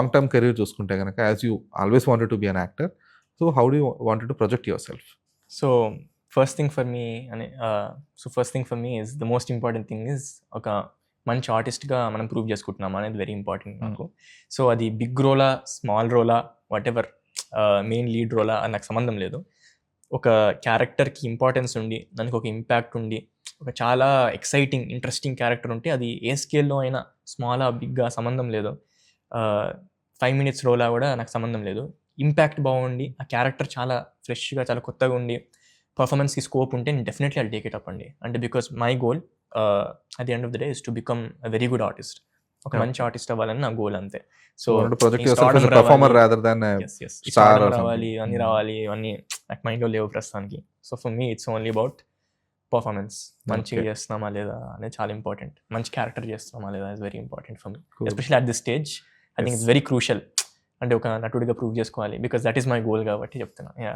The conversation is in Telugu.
లాంగ్ టర్మ్ కెరీర్ చూసుకుంటే కనుక as you always wanted to be an actor so how do wanted to project yourself so first thing for me అనే so first thing for me is the most important thing is ఒక మంచి ఆర్టిస్ట్గా మనం ప్రూవ్ చేసుకుంటున్నాం అనేది వెరీ ఇంపార్టెంట్ నాకు. సో అది బిగ్ రోలా స్మాల్ రోలా వాట్ ఎవర్ మెయిన్ లీడ్ రోలా అని నాకు సంబంధం లేదు. ఒక క్యారెక్టర్కి ఇంపార్టెన్స్ ఉండి దానికి ఒక ఇంపాక్ట్ ఉండి ఒక చాలా ఎక్సైటింగ్ ఇంట్రెస్టింగ్ క్యారెక్టర్ ఉంటే అది ఏ స్కేల్లో అయినా స్మాలా బిగ్గా సంబంధం లేదు. ఫైవ్ మినిట్స్ రోలా కూడా నాకు సంబంధం లేదు ఇంపాక్ట్ బాగుండి ఆ క్యారెక్టర్ చాలా ఫ్రెష్గా చాలా కొత్తగా ఉండి పర్ఫార్మెన్స్కి స్కోప్ ఉంటే నేను డెఫినెట్లీ అది టేక్ ఇట్ అప్ అండి అంటే because my goal at the end of the day is to become a very good artist ఒక. మంచి ఆర్టిస్ట్ అవ్వాలని నా గోల్ అంతే సో రావాలి. or something. రావాలి ఇవన్నీ నాకు మైండ్లో లేవు ప్రస్తుతానికి so for me it's only about performance మంచిగా. చేస్తున్నామా లేదా అనేది చాలా ఇంపార్టెంట్ మంచి క్యారెక్టర్ చేస్తున్నామా లేదా is very important for me. Especially at this stage I think. It's very crucial అంటే ఒక నటుడిగా ప్రూవ్ చేసుకోవాలి. Because that is my goal కాబట్టి చెప్తున్నా. యా